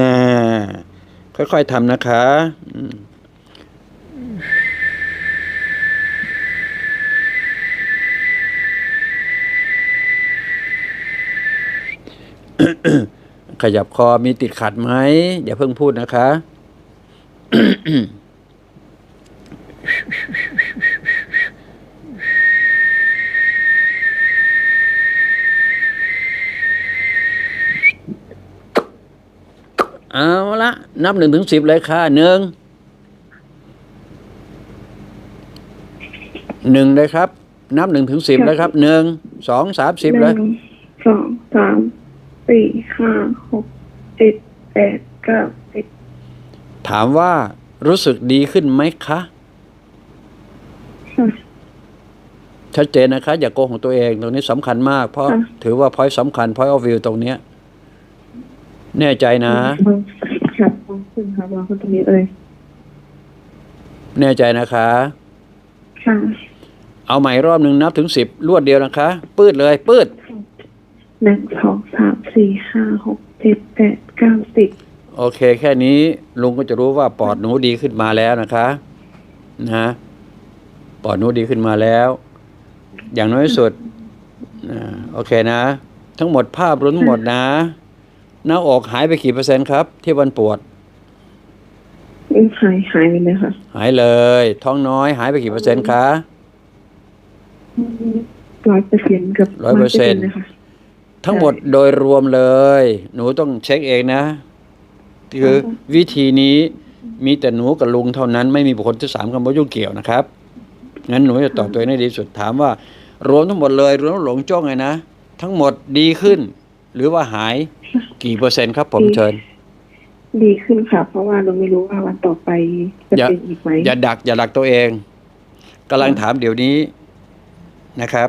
น่าค่อยๆทำนะคะขยับคอมีติดขัดไหมอย่าเพิ่งพูดนะคะ เอา ละนับหนึ่งถึงสิบเลยค่ะหนึ่งหนึ่งเลยครับ นับหนึ่งถึงสิบเลยครับหนึ่งสองสามสิบเลยหนึ่งสองสามสี่ห้าหกเจ็ดแปดเก้าสิบถามว่ารู้สึกดีขึ้นไหมคะค่ะชัดเจนนะคะ อย่าโกหกตัวเองตรงนี้สำคัญมาก เพราะค่ะถือว่าพอยสำคัญพอยออฟวิวตรงเนี้ย แน่ใจนะ ค่ะวางขึ้นค่ะวางขึ้นตรงนี้เลยแน่ใจนะคะ ค่ะ เอาใหม่รอบหนึ่งนับถึงสิบรวดเดียวนะคะ ปืดเลย ปืดหนึ่งสองสามสี่ห้าหกเจ็ดแปดเก้าสิบโอเค แค่นี้ลุงก็จะรู้ว่าปอดหนูดีขึ้นมาแล้วนะคะนะปอดหนูดีขึ้นมาแล้ว อย่างน้อยที่สุดอ่าโอเคนะ ทั้งหมดภาพรวมทั้งหมดนะ หน้าอกหายไปกี่เปอร์เซ็นต์ครับ ที่วันปวด หายหายไปเลยค่ะ หายเลย ท้องน้อยหายไปกี่เปอร์เซ็นต์คะร้อยเปอร์เซ็นต์กับ100%เลยค่ะทั้งหมดโดยรวมเลย หนูต้องเช็คเองนะ คือค่ะวิธีนี้มีแต่หนูกับลุงเท่านั้นไม่มีบุคคลที่สามเข้ามายุ่งเกี่ยวนะครับ งั้นหนูจะตอบตัวเองได้ดีสุดถามว่า รวมทั้งหมดเลย รวมทั้งหลงจ้องไงนะ ทั้งหมดดีขึ้น หรือว่าหายกี่เปอร์เซ็นต์ครับผมเชิญ ดีขึ้นค่ะ เพราะว่าเราไม่รู้ว่าวันต่อไปจะอย่าเป็นอีกไหมอย่าดักอย่าดักตัวเองกำลังถามเดี๋ยวนี้นะครับ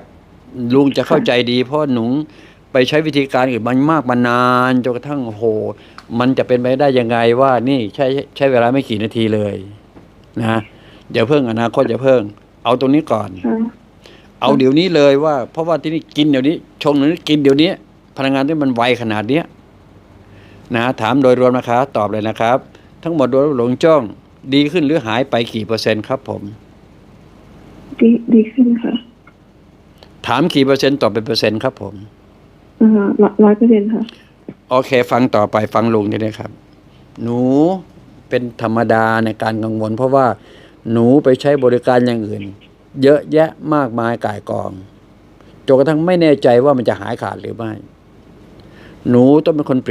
ลุงจะเข้าใจดี เพราะหนูไปใช้วิธีการอื่นมันมากมานานจนกระทั่งโอ้โห มันจะเป็นไปได้ยังไงว่านี่ใช้ใช้เวลาไม่กี่นาทีเลยนะอย่าเพิ่งอนาคตอย่าเพิ่ง เอาตรงนี้ก่อน ค่ะ เอาเดี๋ยวนี้เลยว่า เพราะว่าที่นี่กินเดี๋ยวนี้ ชงเดี๋ยวนี้กินเดี๋ยวนี้ พลังงานที่มันไวขนาดเนี้ย นะถามโดยรวมนะครับตอบเลยนะครับ ทั้งหมดโดยหลงจ้อง ดีขึ้นหรือหายไปกี่เปอร์เซ็นต์ครับผม ดีดีขึ้นค่ะ ถามกี่เปอร์เซ็นต์ตอบเป็นเปอร์เซ็นต์ครับผมอ่าร้อยเปอร์เซ็นต์ค่ะ โอเค ฟังต่อไปฟังลุงทีนี้ครับ หนูเป็นธรรมดาในการกังวล เพราะว่าหนูไปใช้บริการอย่างอื่น เยอะแยะมากมายก่ายกองจนกระทั่งไม่แน่ใจว่ามันจะหายขาดหรือไม่ หนูต้องเป็นคนเปลี่ยน